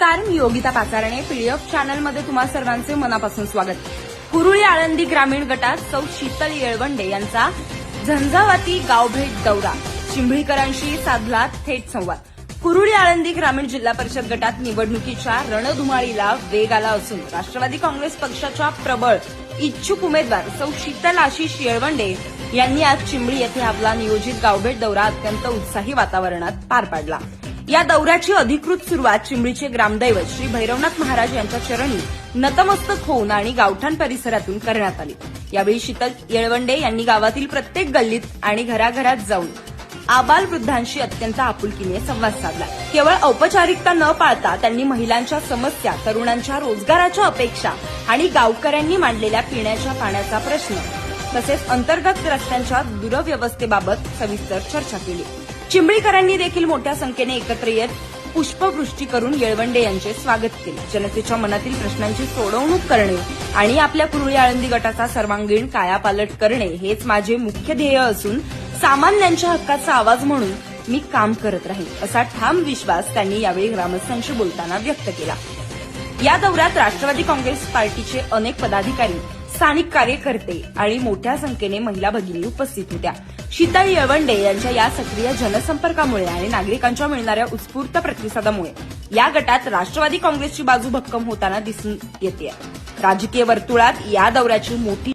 नमस्कार मी योगिता पाचारणे. पीडीएफ चॅनलमध्ये तुम्हा सर्वांचे मनापासून स्वागत. कुरुळी आळंदी ग्रामीण गटात सौ शीतल येळवंडे यांचा झंझावाती गावभेट दौरा. चिंभळीकरांशी साधला थेट संवाद. कुरुळी आळंदी ग्रामीण जिल्हा परिषद गटात निवडणुकीच्या रणधुमाळीला वेग आला असून राष्ट्रवादी काँग्रेस पक्षाच्या प्रबळ इच्छुक उमेदवार सौ शीतल आशिष येळवंडे यांनी आज चिंबळी येथे आपला नियोजित गावभेट दौरा अत्यंत उत्साही वातावरणात पार पाडला. या दौऱ्याची अधिकृत सुरुवात चिंबळीचे ग्रामदैवत श्री भैरवनाथ महाराज यांच्या चरणी नतमस्तक होऊन आणि गावठाण परिसरातून करण्यात आली. यावेळी शीतल येळवंडे यांनी गावातील प्रत्येक गल्लीत आणि घराघरात जाऊन आबाल वृद्धांशी अत्यंत आपुलकीने संवाद साधला. केवळ औपचारिकता न पाळता त्यांनी महिलांच्या समस्या तरुणांच्या रोजगाराच्या अपेक्षा आणि गावकऱ्यांनी मांडलेल्या पिण्याच्या पाण्याचा प्रश्न तसेच अंतर्गत रस्त्यांच्या दुरव्यवस्थेबाबत सविस्तर चर्चा केली. चिंबळीकरांनी देखील मोठ्या संख्येने एकत्र येत पुष्पवृष्टी करून येळवंडे यांचे स्वागत केले. जनतेच्या मनातील प्रश्नांची सोडवणूक करणे आणि आपल्या कुरुळी आळंदी गटाचा सर्वांगीण कायापालट करणे हेच माझे मुख्य ध्येय असून सामान्यांच्या हक्काचा आवाज म्हणून मी काम करत राहीन असा ठाम विश्वास त्यांनी यावेळी ग्रामस्थांशी बोलताना व्यक्त केला. या दौऱ्यात राष्ट्रवादी काँग्रेस पार्टीचे अनेक पदाधिकारी स्थानिक कार्यकर्ते आणि मोठ्या संख्येने महिला भगिनी उपस्थित होत्या. शीतल येळवंडे यांच्या या सक्रिय जनसंपर्कामुळे आणि नागरिकांच्या मिळणाऱ्या उत्स्फूर्त प्रतिसादामुळे या गटात राष्ट्रवादी काँग्रेसची बाजू भक्कम होताना दिसून येते राजकीय वर्तुळात या दौऱ्याची मोठी